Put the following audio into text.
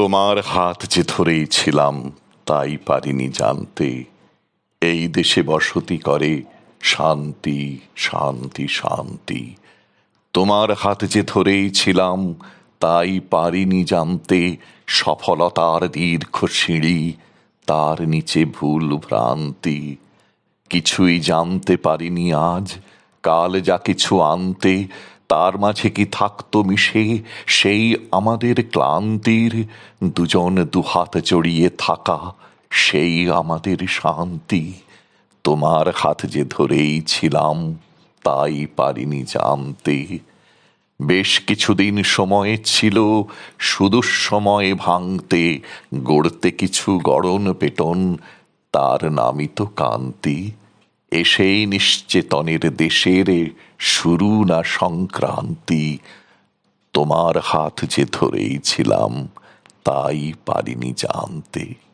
তোমার হাত যে ধরেই ছিলাম, তাই পারিনি জানতে। এই দেশে বসতি করে শান্তি শান্তি শান্তি। তোমার হাত যে ধরেই ছিলাম, তাই পারিনি জানতে। সফলতার দীর্ঘ সিঁড়ি, তার নিচে ভুল ভ্রান্তি। কিছুই জানতে পারিনি আজ, কাল যা কিছু আনতে তার মাঝে কি থাকতো মিশে, সেই আমাদের ক্লান্তির দুজন দুহাত জড়িয়ে থাকা, সেই আমাদের শান্তি। তোমার হাত যে ধরেই ছিলাম, তাই পারিনি জানতে। বেশ কিছুদিন সময় ছিল শুধু সময় ভাঙতে, গড়তে কিছু গড়ন পেটন তার নামই তো কান্তি। এসেই নিশ্চেতনের দেশের শুরু না সংক্রান্তি। তোমার হাত যে ধরেই ছিলাম তাই পারিনি জানতে।